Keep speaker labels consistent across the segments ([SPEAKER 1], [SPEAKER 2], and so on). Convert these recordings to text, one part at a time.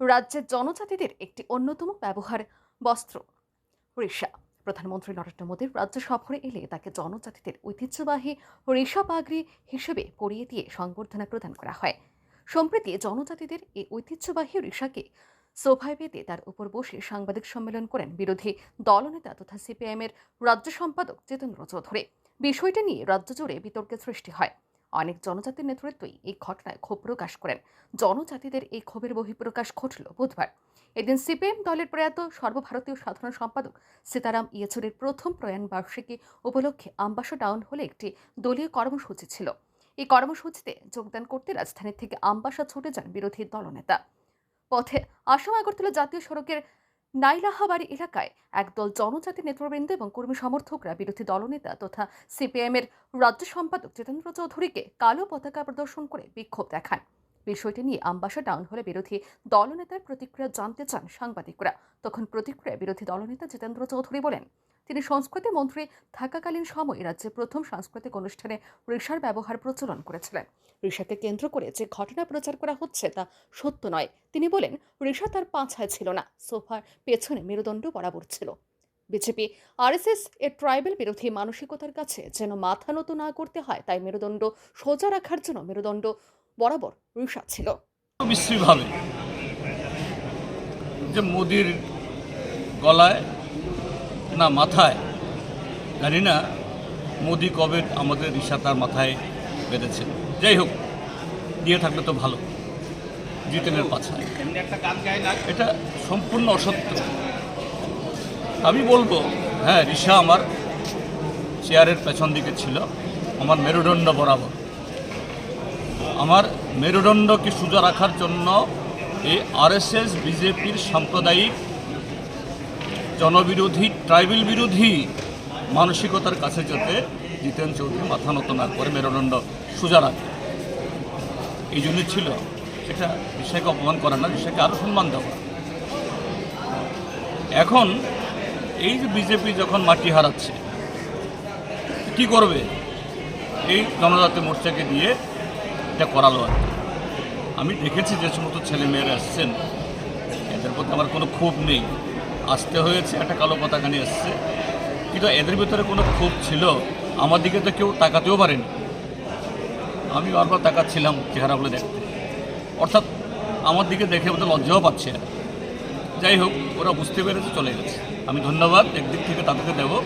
[SPEAKER 1] রাজ্যের জনজাতিদের একটি অন্যতম ব্যবহার, বস্ত্র। রিসা প্রধানমন্ত্রী নরেন্দ্র মোদীর রাজ্য সফরে এলে তাকে জনজাতিদের ঐতিহ্যবাহী রিসা পাগড়ি হিসেবে পরিয়ে দিয়ে সংবর্ধনা প্রদান করা হয়। সম্প্রতি জনজাতিদের এই ঐতিহ্যবাহী রিসাকে সোফায় পেতে তার উপর বসে সাংবাদিক সম্মেলন করেন বিরোধী দলনেতা তথা সিপিআইএমের রাজ্য সম্পাদক জিতেন্দ্র চৌধুরী। বিষয়টি নিয়ে রাজ্য জুড়ে বিতর্কের সৃষ্টি হয়। অনেক জনজাতির নেতৃত্বই এই ঘটনায় ক্ষোভ প্রকাশ করেন। জনজাতিদের এই ক্ষোভের বহিঃপ্রকাশ ঘটল বুধবার। এদিন সিপিএম দলের প্রয়াত সর্বভারতীয় সাধারণ সম্পাদক সীতারাম ইয়েচুরির প্রথম প্রয়াণ বার্ষিকী উপলক্ষে আম্বাসা টাউন হলে একটি দলীয় কর্মসূচি ছিল। এই কর্মসূচিতে যোগদান করতে রাজধানী থেকে আম্বাসা ছুটে যান বিরোধী দলনেতা। পথে আসাম আগরতলা জাতীয় সড়কের নাইলাহাবাড়ি এলাকায় একদল জনজাতি নেতৃবৃন্দ এবং কর্মী সমর্থকরা বিরোধী দলনেতা তথা সিপিএমের রাজ্য সম্পাদক জিতেন্দ্র চৌধুরীকে কালো পতাকা প্রদর্শন করে বিক্ষোভ দেখান। বিষয়টি নিয়ে আম্বাসা টাউন হলে বিরোধী দলনেতার প্রতিক্রিয়া জানতে চান সাংবাদিকরা। তখন প্রতিক্রিয়া বিরোধী দলনেতা জিতেন্দ্র চৌধুরী বলেন তিনি সংস্কৃতি মন্ত্রী থাকাকালীন সময় রাজ্যে প্রথম সাংস্কৃতিক অনুষ্ঠানে ঋষার ব্যবহার প্রচলন করেছিলেন। ঋষাকে কেন্দ্র করে যে ঘটনা প্রচার করা হচ্ছে তা সত্য নয়। তিনি বলেন ঋষা তার পাছায় ছিল না, সোফার পেছনে মেরুদণ্ড বরাবর ছিল। বিজেপি, আরএসএস এর ট্রাইবেল বিরোধী মানসিকতার কাছে যেন মাথা নত না করতে হয়, তাই মেরুদণ্ড সোজা রাখার জন্য মেরুদণ্ড বরাবর ঋষা ছিল।
[SPEAKER 2] বিশ্রীভাবে যে মোদির গলায় না, মাথায়। জানি না, মোদি কবে আমাদের রিসা তার মাথায় বেঁধেছে। যাই হোক দিয়ে থাকলে তো ভালো। জিতেনের পাছায়। এটা সম্পূর্ণ অসত্য। আমি বলব হ্যাঁ রিসা আমার চেয়ারের পেছন দিকে ছিল। আমার মেরুদণ্ড বরাবর। আমার মেরুদণ্ডকে সোজা রাখার জন্য এই আরএসএস, বিজেপির সাম্প্রদায়িক জনবিরোধী, ট্রাইবেল বিরোধী মানসিকতার কাছে যাতে জিতেন চৌধুরী মাথা নত না করে মেরুদণ্ড সোজা রাখে। এই জন্য ছিল এটা বিষয়কে অপমান করা না বিষয়কে আরও সম্মান দেওয়া। এখন এই যে বিজেপি যখন মাটি হারাচ্ছে, কি করবে? এই জনজাতি মোর্চাকে দিয়ে এটা করালো আর আমি দেখেছি যে সমস্ত ছেলে মেয়েরা এসছেন, এদের প্রতি আমার কোনো ক্ষোভ নেই। আসতে হয়েছে, একটা কালো পতাকা নিয়ে এসছে। কিন্তু এদের ভিতরে কোনো ক্ষোভ ছিল? আমার দিকে তো কেউ তাকাতেও পারেনি। আমি বারবার তাকাচ্ছিলাম চেহারাগুলো দেখতে। অর্থাৎ আমার দিকে দেখে ওদের লজ্জাও পাচ্ছে এরা। যাই হোক, ওরা বুঝতে পেরেছে, চলে গেছে। আমি ধন্যবাদ, একদিক থেকে তাদেরকে দেবো।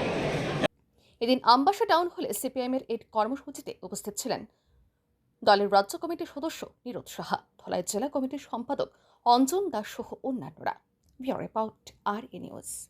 [SPEAKER 1] এদিন আম্বাসা টাউন হলে সিপিআইএমের এই কর্মসূচিতে উপস্থিত ছিলেন দলের রাজ্য কমিটির সদস্য নীরদ সাহা, ধলাই জেলা কমিটির সম্পাদক অঞ্জন দাস সহ অন্যান্যরা। we are about our news.